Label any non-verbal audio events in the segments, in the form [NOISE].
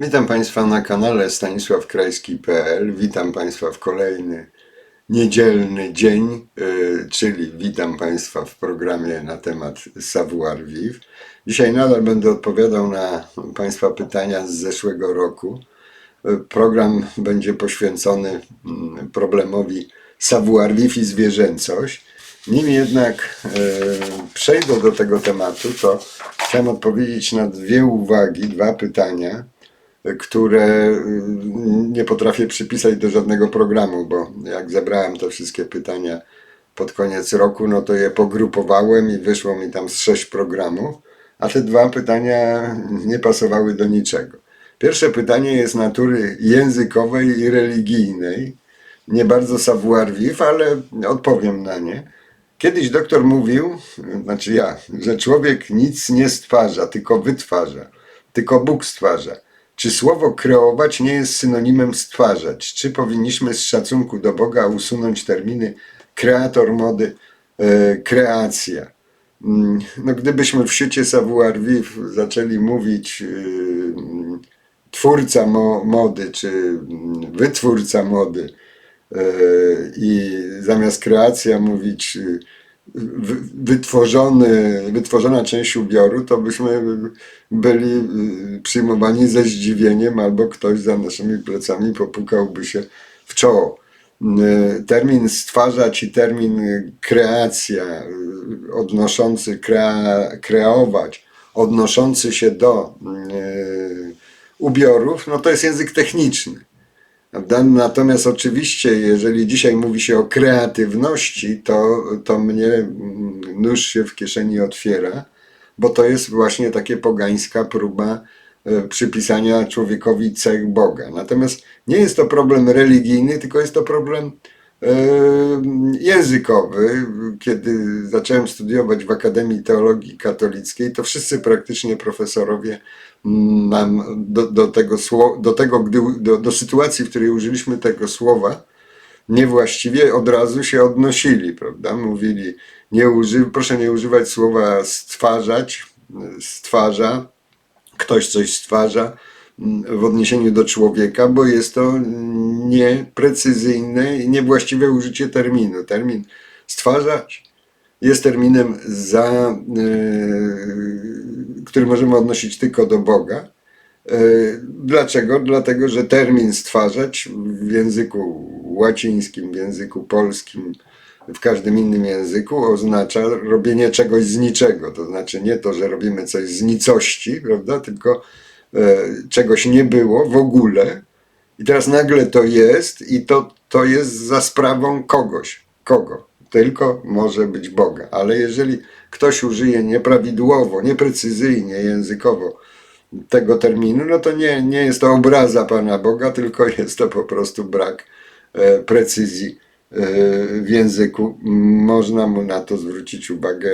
Witam Państwa na kanale stanisławkrajski.pl. Witam Państwa w kolejny niedzielny dzień, y, czyli witam Państwa w programie na temat savoir vivre. Dzisiaj nadal będę odpowiadał na Państwa pytania z zeszłego roku. Y, Program będzie poświęcony mm, problemowi savoir vivre i zwierzęcość. Nim jednak y, przejdę do tego tematu, to chciałem odpowiedzieć na dwie uwagi, dwa pytania które y, nie potrafię przypisać do żadnego programu, bo jak zebrałem te wszystkie pytania pod koniec roku, no to je pogrupowałem i wyszło mi tam z sześć programów, a te dwa pytania nie pasowały do niczego. Pierwsze pytanie jest natury językowej i religijnej, nie bardzo savoir vivre, ale odpowiem na nie. Kiedyś doktor mówił, znaczy ja, że człowiek nic nie stwarza, tylko wytwarza, tylko Bóg stwarza. Czy słowo kreować nie jest synonimem stwarzać? Czy powinniśmy z szacunku do Boga usunąć terminy kreator mody, e, kreacja? Mm, No, gdybyśmy w świecie savoir vivre zaczęli mówić y, twórca mo, mody, czy mm, wytwórca mody, e, i zamiast kreacja mówić y, wytworzony, wytworzona część ubioru, to byśmy byli y, przyjmowani ze zdziwieniem, albo ktoś za naszymi plecami popukałby się w czoło. Y, Termin stwarzać i termin kreacja, y, odnoszący krea, kreować, odnoszący się do ubiorów, no to jest język techniczny. Prawda? Natomiast oczywiście, jeżeli dzisiaj mówi się o kreatywności, to, to mnie mm, nóż się w kieszeni otwiera, bo to jest właśnie takie pogańska próba e, przypisania człowiekowi cech Boga. Natomiast nie jest to problem religijny, tylko jest to problem e, językowy. Kiedy zacząłem studiować w Akademii Teologii Katolickiej, to wszyscy praktycznie profesorowie nam do, do tego, do, tego gdy, do, do sytuacji, w której użyliśmy tego słowa, niewłaściwie od razu się odnosili, prawda? Mówili, nie uży, proszę nie używać słowa stwarzać, stwarza, ktoś coś stwarza mm, w odniesieniu do człowieka, bo jest to nieprecyzyjne i niewłaściwe użycie terminu. Termin stwarzać jest terminem, za, e, który możemy odnosić tylko do Boga. E, Dlaczego? Dlatego, że termin stwarzać w języku łacińskim, w języku polskim, w każdym innym języku oznacza robienie czegoś z niczego. To znaczy nie to, że robimy coś z nicości, prawda? Tylko e, czegoś nie było w ogóle i teraz nagle to jest i to, to jest za sprawą kogoś. Kogo? Tylko może być Boga. Ale jeżeli ktoś użyje nieprawidłowo, nieprecyzyjnie językowo tego terminu, no to nie, nie jest to obraza Pana Boga, tylko [LAUGHS] jest to po prostu brak e, precyzji e, w języku. Można mu na to zwrócić uwagę,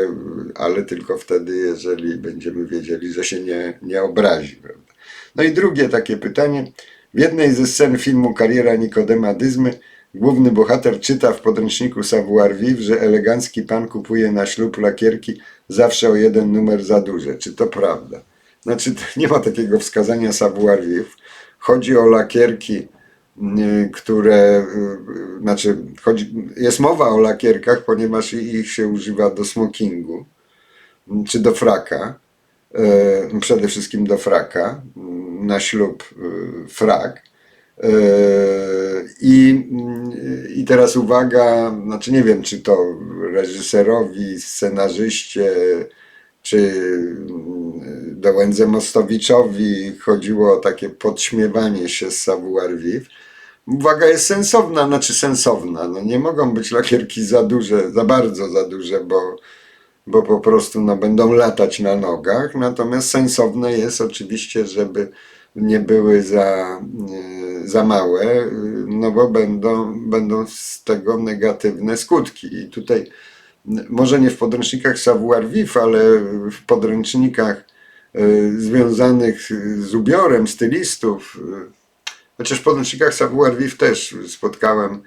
ale tylko wtedy, jeżeli będziemy wiedzieli, że się nie, nie obrazi. Prawda? No i drugie takie pytanie. W jednej ze scen filmu Kariera Nikodema Dyzmy główny bohater czyta w podręczniku Savoir Vivre, że elegancki pan kupuje na ślub lakierki zawsze o jeden numer za duże. Czy to prawda? Znaczy, [LAUGHS] nie ma takiego wskazania savoir vivre. Chodzi o lakierki, y, które, y, znaczy, chodzi, jest mowa o lakierkach, ponieważ ich się używa do smokingu, czy do fraka, y, przede wszystkim do fraka, na ślub frak. Y, I, y, I teraz uwaga, znaczy nie wiem, czy to reżyserowi, scenarzyście, czy mm, Dołędze Mostowiczowi chodziło o takie podśmiewanie się z savoir vivre. Uwaga jest sensowna, znaczy sensowna. No nie mogą być lakierki za duże, za bardzo za duże, bo, bo po prostu no, będą latać na nogach. Natomiast sensowne jest oczywiście, żeby nie były za, e, za małe, y, no bo będą, będą z tego negatywne skutki. I tutaj może nie w podręcznikach savoir vivre, ale w podręcznikach y, związanych z ubiorem stylistów, y, chociaż w podręcznikach savoir vivre też spotkałem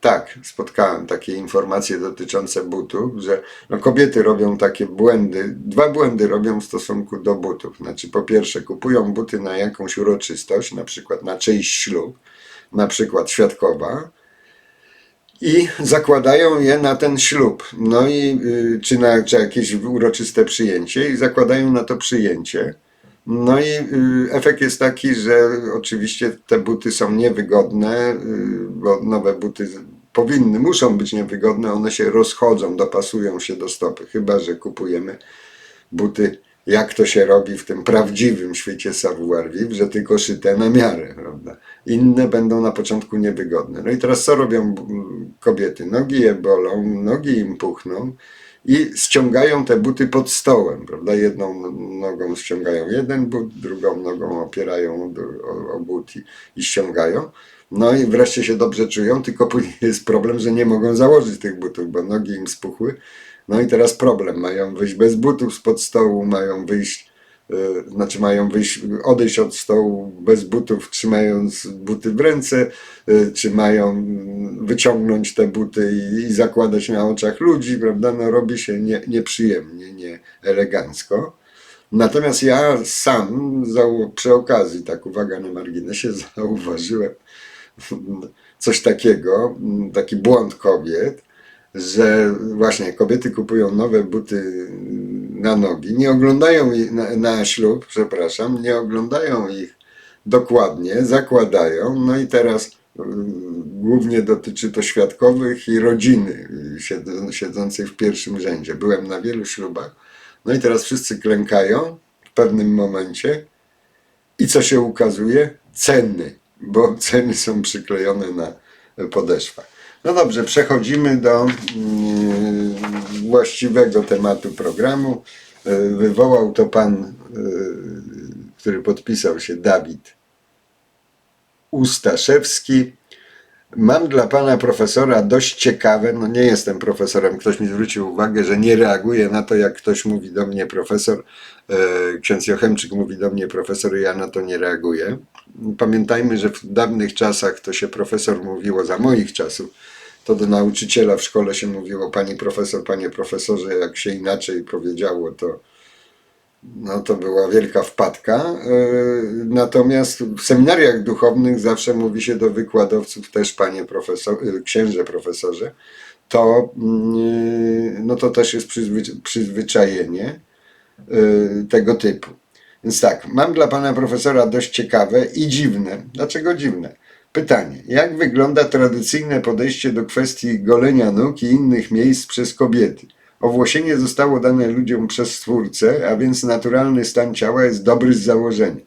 Tak, spotkałem takie informacje dotyczące butów, że no kobiety robią takie błędy, dwa błędy robią w stosunku do butów. Znaczy, po pierwsze, kupują buty na jakąś uroczystość, na przykład na czyjś ślub, na przykład świadkowa, i zakładają je na ten ślub, no i y, czy na czy jakieś uroczyste przyjęcie i zakładają na to przyjęcie. No i y, efekt jest taki, że oczywiście te buty są niewygodne, y, bo nowe buty powinny, muszą być niewygodne, one się rozchodzą, dopasują się do stopy, chyba że kupujemy buty, jak to się robi w tym prawdziwym świecie savoir-vivre, że tylko szyte na miarę, prawda? Inne będą na początku niewygodne. No i teraz co robią mm, kobiety? Nogi je bolą, nogi im puchną i ściągają te buty pod stołem, prawda? Jedną nogą ściągają jeden but, drugą nogą opierają o, o but i, i ściągają. No i wreszcie się dobrze czują, tylko później jest problem, że nie mogą założyć tych butów, bo nogi im spuchły. No i teraz problem, mają wyjść bez butów spod stołu, mają wyjść, znaczy mają wyjść, odejść od stołu bez butów, trzymając buty w ręce, e, czy mają wyciągnąć te buty i, i zakładać na oczach ludzi, prawda? No robi się nie, nieprzyjemnie, nie elegancko. Natomiast ja sam przy okazji, tak uwaga na marginesie, [LAUGHS] zauważyłem coś takiego, taki błąd kobiet, że właśnie kobiety kupują nowe buty na nogi, nie oglądają ich na, na ślub, przepraszam, nie oglądają ich dokładnie, zakładają, no i teraz y, głównie dotyczy to świadkowych i rodziny siedzą- siedzącej w pierwszym rzędzie. Byłem na wielu ślubach, no i teraz wszyscy klękają w pewnym momencie i co się ukazuje? Ceny, bo ceny są przyklejone na podeszwach. No dobrze, przechodzimy do mm, właściwego tematu programu. Y, Wywołał to pan, y, który podpisał się Dawid Ustaszewski. Mam dla pana profesora dość ciekawe, no nie jestem profesorem, ktoś mi zwrócił uwagę, że nie reaguję na to, jak ktoś mówi do mnie profesor, e, ksiądz Jochemczyk mówi do mnie profesor, ja na to nie reaguję. Pamiętajmy, że w dawnych czasach to się profesor mówiło, za moich czasów, to do nauczyciela w szkole się mówiło pani profesor, panie profesorze, jak się inaczej powiedziało, to no to była wielka wpadka. E, Natomiast w seminariach duchownych zawsze mówi się do wykładowców też panie profesor, e, księże profesorze. To, mm, no to też jest przyzwy, przyzwyczajenie e, tego typu. Więc tak, mam dla pana profesora dość ciekawe i dziwne. Dlaczego dziwne? Pytanie, jak wygląda tradycyjne podejście do kwestii golenia nóg i innych miejsc przez kobiety? Owłosienie zostało dane ludziom przez Stwórcę, a więc naturalny stan ciała jest dobry z założenia.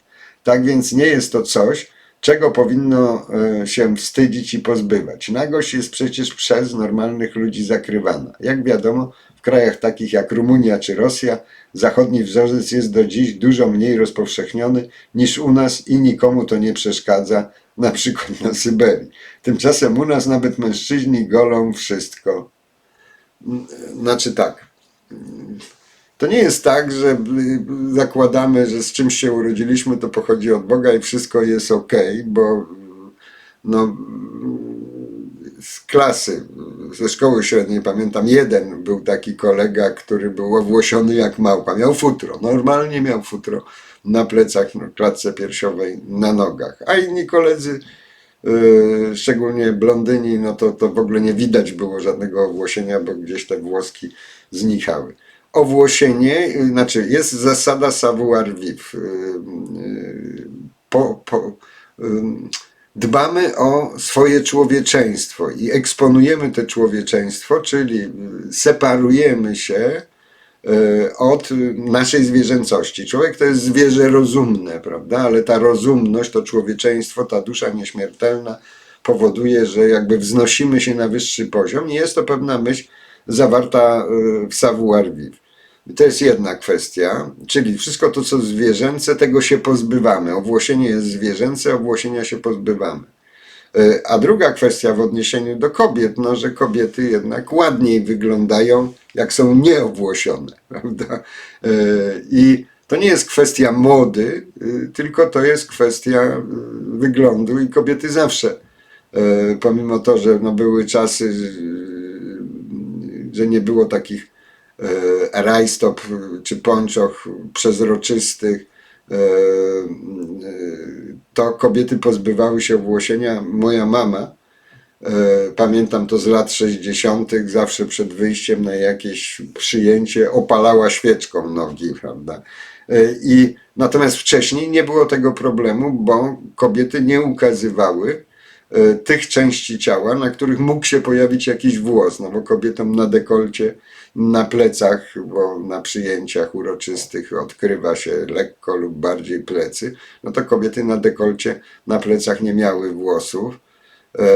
Tak więc nie jest to coś, czego powinno e, się wstydzić i pozbywać. Nagość jest przecież przez normalnych ludzi zakrywana. Jak wiadomo, w krajach takich jak Rumunia czy Rosja, zachodni wzorzec jest do dziś dużo mniej rozpowszechniony niż u nas i nikomu to nie przeszkadza, na przykład na Syberii. Tymczasem u nas nawet mężczyźni golą wszystko. Znaczy tak. To nie jest tak, że zakładamy, że z czymś się urodziliśmy, to pochodzi od Boga i wszystko jest ok, bo no, z klasy, ze szkoły średniej pamiętam, jeden był taki kolega, który był owłosiony jak małpa. Miał futro, normalnie miał futro na plecach, na klatce piersiowej, na nogach. A inni koledzy Yy, szczególnie blondyni, no to, to w ogóle nie widać było żadnego owłosienia, bo gdzieś te włoski znikały. Owłosienie, yy, znaczy jest zasada savoir-vivre. Yy, yy, Po, po, yy, dbamy o swoje człowieczeństwo i eksponujemy to człowieczeństwo, czyli yy, separujemy się od naszej zwierzęcości. Człowiek to jest zwierzę rozumne, prawda? Ale ta rozumność, to człowieczeństwo, ta dusza nieśmiertelna powoduje, że jakby wznosimy się na wyższy poziom i jest to pewna myśl zawarta e, w savoir-vivre. I To jest jedna kwestia, czyli wszystko to, co zwierzęce, tego się pozbywamy. Owłosienie jest zwierzęce, owłosienia się pozbywamy. E, A druga kwestia w odniesieniu do kobiet, no, że kobiety jednak ładniej wyglądają, jak są nieowłosione, [LAUGHS] prawda? E, I to nie jest kwestia mody, y, tylko to jest kwestia y, wyglądu i kobiety zawsze E, Pomimo to, że no, były czasy, że nie było takich rajstop czy pończoch przezroczystych, to kobiety pozbywały się włosienia. Moja mama, e, pamiętam to z lat 60., zawsze przed wyjściem na jakieś przyjęcie opalała świeczką nogi, prawda? E, I natomiast wcześniej nie było tego problemu, bo kobiety nie ukazywały e, tych części ciała, na których mógł się pojawić jakiś włos, no bo kobietom na dekolcie, na plecach, bo na przyjęciach uroczystych odkrywa się lekko lub bardziej plecy, no to kobiety na dekolcie, na plecach nie miały włosów. E,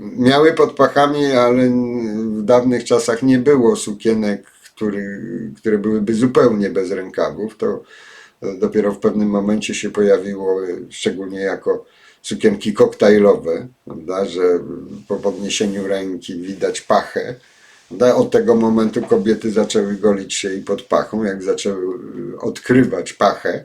miały pod pachami, ale w dawnych czasach nie było sukienek, który, które byłyby zupełnie bez rękawów. To dopiero w pewnym momencie się pojawiło, szczególnie jako sukienki koktajlowe, prawda, że po podniesieniu ręki widać pachę. Od tego momentu kobiety zaczęły golić się i pod pachą, jak zaczęły odkrywać pachę.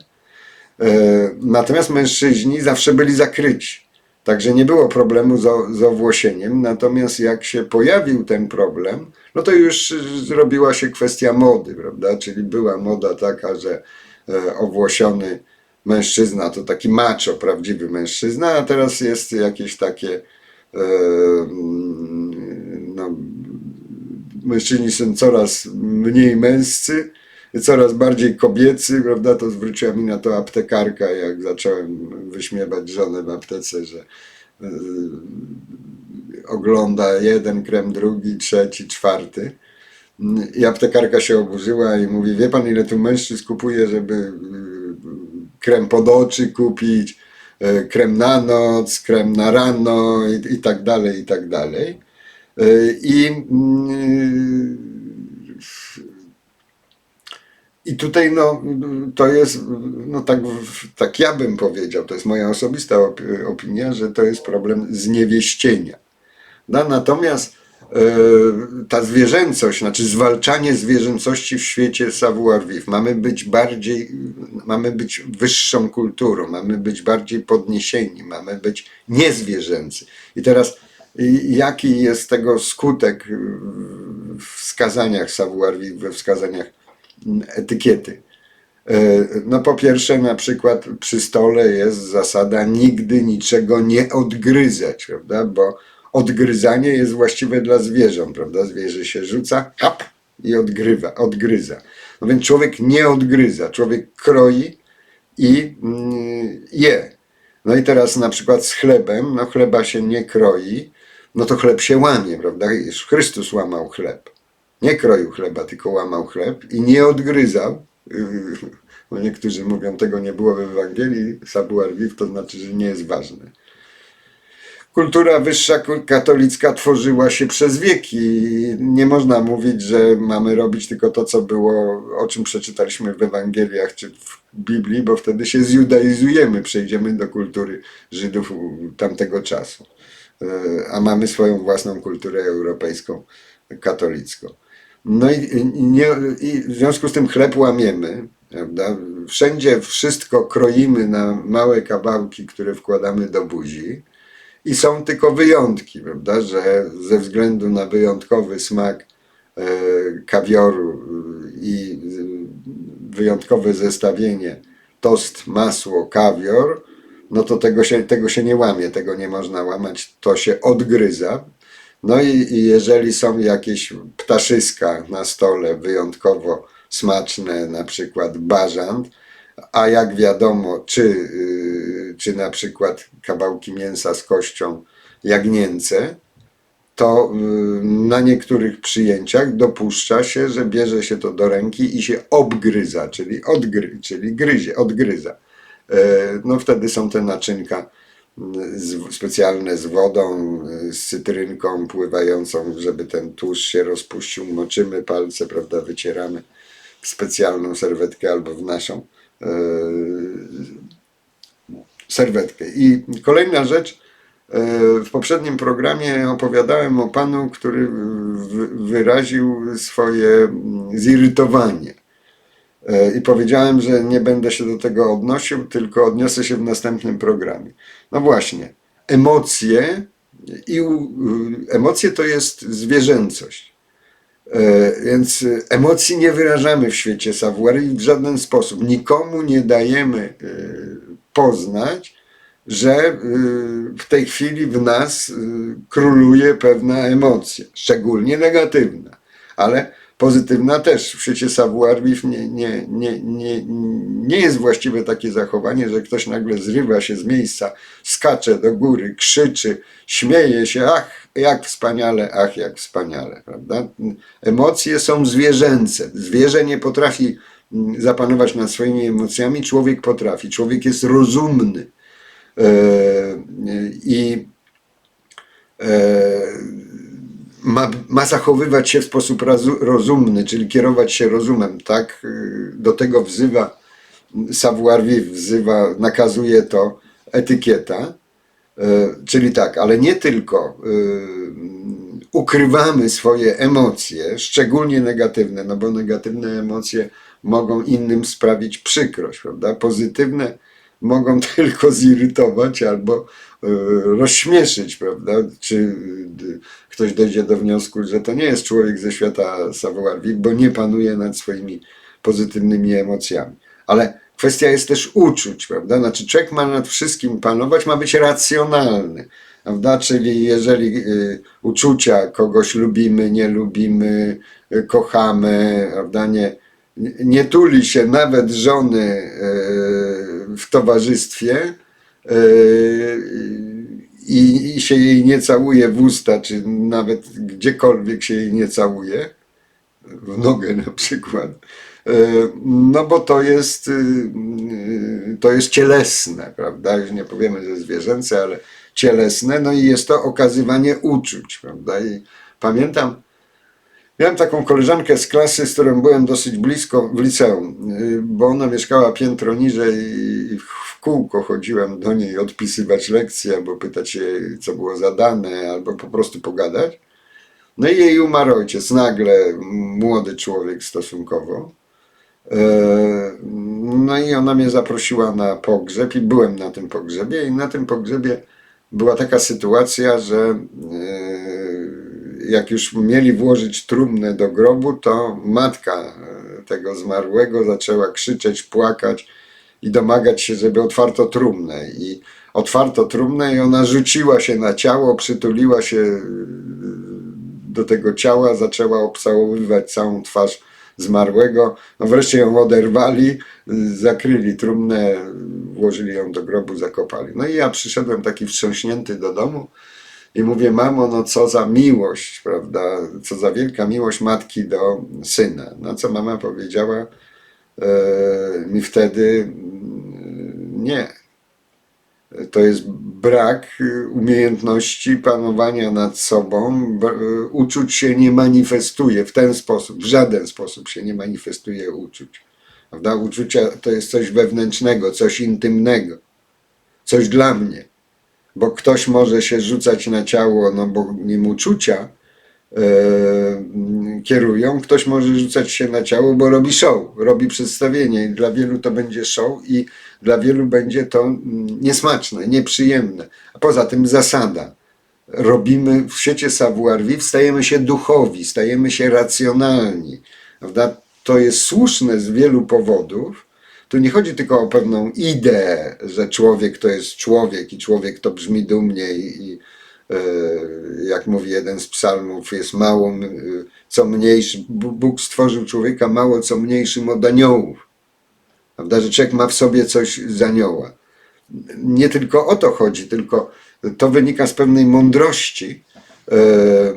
E, Natomiast mężczyźni zawsze byli zakryci. Także nie było problemu z, z owłosieniem. Natomiast jak się pojawił ten problem, no to już y, zrobiła się kwestia mody, prawda? Czyli była moda taka, że e, owłosiony mężczyzna to taki macho, prawdziwy mężczyzna, a teraz jest jakieś takie e, mężczyźni są coraz mniej męscy, coraz bardziej kobiecy, prawda? To zwróciła mi na to aptekarka, jak zacząłem wyśmiewać żonę w aptece, że yy, ogląda jeden krem, drugi, trzeci, czwarty. I aptekarka się oburzyła i mówi, wie pan ile tu mężczyzn kupuje, żeby yy, krem pod oczy kupić, yy, krem na noc, krem na rano i, i tak dalej, i tak dalej. Yy, I mm, i tutaj no, to jest, no tak, tak ja bym powiedział, to jest moja osobista opi- opinia, że to jest problem zniewieścienia. No, natomiast e, ta zwierzęcość, znaczy zwalczanie zwierzęcości w świecie savoir vivre, mamy być bardziej, mamy być wyższą kulturą, mamy być bardziej podniesieni, mamy być niezwierzęcy. I teraz i jaki jest tego skutek w wskazaniach savoir we wskazaniach etykiety. E, No po pierwsze, na przykład przy stole jest zasada nigdy niczego nie odgryzać, prawda? Bo odgryzanie jest właściwe dla zwierząt, prawda? Zwierzę się rzuca, hap i odgrywa, odgryza. No więc człowiek nie odgryza, człowiek kroi i mm, je. No i teraz na przykład z chlebem, no chleba się nie kroi, no to chleb się łamie, prawda? Chrystus łamał chleb nie kroił chleba, tylko łamał chleb i nie odgryzał. [LAUGHS] Bo niektórzy mówią, tego nie było w Ewangelii, savoir vivre, to znaczy, że nie jest ważne. Kultura wyższa katolicka tworzyła się przez wieki. Nie można mówić, że mamy robić tylko to, co było, o czym przeczytaliśmy w Ewangeliach czy w Biblii, bo wtedy się zjudaizujemy, przejdziemy do kultury Żydów tamtego czasu. E, A mamy swoją własną kulturę europejską, katolicką. No i, nie, i w związku z tym chleb łamiemy, prawda? Wszędzie wszystko kroimy na małe kawałki, które wkładamy do buzi. I są tylko wyjątki, prawda? Że ze względu na wyjątkowy smak e, kawioru e, i wyjątkowe zestawienie tost, masło, kawior, no to tego się, tego się nie łamie, tego nie można łamać, to się odgryza. No i, i jeżeli są jakieś ptaszyska na stole wyjątkowo smaczne, na przykład bażant, a jak wiadomo, czy, yy, czy na przykład kawałki mięsa z kością jagnięce, to yy, na niektórych przyjęciach dopuszcza się, że bierze się to do ręki i się obgryza, czyli, odgry, czyli gryzie, odgryza. E, No wtedy są te naczynka mm, specjalne z wodą, y, z cytrynką pływającą, żeby ten tłuszcz się rozpuścił. Moczymy palce, prawda, wycieramy w specjalną serwetkę albo w naszą e, serwetkę. I kolejna rzecz, e, w poprzednim programie opowiadałem o panu, który wy- wyraził swoje mm, zirytowanie. E, I powiedziałem, że nie będę się do tego odnosił, tylko odniosę się w następnym programie. No właśnie, emocje i u- emocje to jest zwierzęcość. E, Więc emocji nie wyrażamy w świecie savoir w żaden sposób. Nikomu nie dajemy e, poznać, że w tej chwili w nas króluje pewna emocja, szczególnie negatywna, ale pozytywna też. W świecie savoir nie, nie, nie, nie, nie jest właściwe takie zachowanie, że ktoś nagle zrywa się z miejsca, skacze do góry, krzyczy, śmieje się, ach, jak wspaniale, ach, jak wspaniale, prawda? Emocje są zwierzęce. Zwierzę nie potrafi mm, zapanować nad swoimi emocjami, człowiek potrafi. Człowiek jest rozumny. E, i e, ma, ma zachowywać się w sposób rozumny, czyli kierować się rozumem, tak? Y, Do tego wzywa savoir vivre, wzywa, nakazuje to etykieta. E, Czyli tak, ale nie tylko y, ukrywamy swoje emocje, szczególnie negatywne, no bo negatywne emocje mogą innym sprawić przykrość, prawda? Pozytywne mogą [LAUGHS] tylko zirytować albo y, rozśmieszyć, prawda? Czy y, ktoś dojdzie do wniosku, że to nie jest człowiek ze świata savoir vivre, bo nie panuje nad swoimi pozytywnymi emocjami. Ale kwestia jest też uczuć, prawda? Znaczy człowiek ma nad wszystkim panować, ma być racjonalny, prawda? Czyli jeżeli y, uczucia kogoś lubimy, nie lubimy, kochamy, prawda? Nie, nie tuli się nawet żony e, w towarzystwie e, i, i się jej nie całuje w usta, czy nawet gdziekolwiek się jej nie całuje, w nogę na przykład, e, no bo to jest, to jest cielesne, prawda? Już nie powiemy, że zwierzęce, ale cielesne, no i jest to okazywanie uczuć, prawda? I pamiętam, Miałem taką koleżankę z klasy, z którą byłem dosyć blisko w liceum, bo ona mieszkała piętro niżej w kółko chodziłem do niej odpisywać lekcje, albo pytać się, co było zadane, albo po prostu pogadać. No i jej umarł ojciec, nagle, młody człowiek stosunkowo. E, No i ona mnie zaprosiła na pogrzeb i byłem na tym pogrzebie i na tym pogrzebie była taka sytuacja, że e, jak już mieli włożyć trumnę do grobu, to matka tego zmarłego zaczęła krzyczeć, płakać i domagać się, żeby otwarto trumnę. I otwarto trumnę i ona rzuciła się na ciało, przytuliła się e, do tego ciała, zaczęła obcałowywać całą twarz zmarłego. No wreszcie ją oderwali, y, zakryli trumnę, włożyli ją do grobu, zakopali. No i ja przyszedłem taki wstrząśnięty do domu i mówię, mamo, no co za miłość, prawda? Co za wielka miłość matki do syna. Na co mama powiedziała mi wtedy, mm, nie. To jest brak umiejętności panowania nad sobą. Uczuć się nie manifestuje w ten sposób, w żaden sposób się nie manifestuje uczuć. Prawda? Uczucia to jest coś wewnętrznego, coś intymnego, coś dla mnie. Bo ktoś może się rzucać na ciało, no bo nim uczucia kierują, ktoś może rzucać się na ciało, bo robi show, robi przedstawienie i dla wielu to będzie show i dla wielu będzie to mm, niesmaczne, nieprzyjemne. A poza tym zasada. Robimy w świecie savoir vivre, stajemy się duchowi, stajemy się racjonalni. Prawda? To jest słuszne z wielu powodów. Tu nie chodzi tylko o pewną ideę, że człowiek to jest człowiek i człowiek to brzmi dumnie i, i e, jak mówi jeden z psalmów, jest mało, co mniejszy, Bóg stworzył człowieka mało co mniejszym od aniołów. Prawda, że człowiek ma w sobie coś z anioła. Nie tylko o to chodzi, tylko to wynika z pewnej mądrości e, e,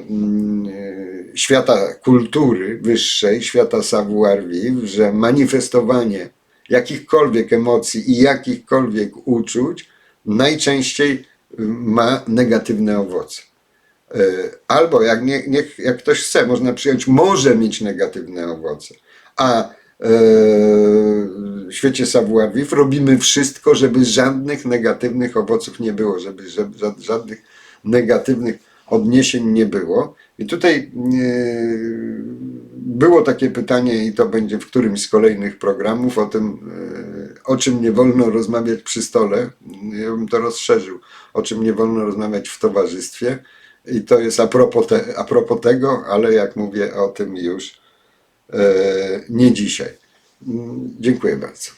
świata kultury wyższej, świata savoir vivre, że manifestowanie jakichkolwiek emocji i jakichkolwiek uczuć najczęściej ma negatywne owoce. E, Albo jak, nie, niech, jak ktoś chce, można przyjąć, może mieć negatywne owoce. A e, w świecie savoir robimy wszystko, żeby żadnych negatywnych owoców nie było, żeby ża- żadnych negatywnych odniesień nie było. I tutaj e, było takie pytanie, i to będzie w którymś z kolejnych programów, o tym, o czym nie wolno rozmawiać przy stole. Ja bym to rozszerzył, o czym nie wolno rozmawiać w towarzystwie. I to jest a propos, te, a propos tego, ale jak mówię o tym już e, nie dzisiaj. Mm, Dziękuję bardzo.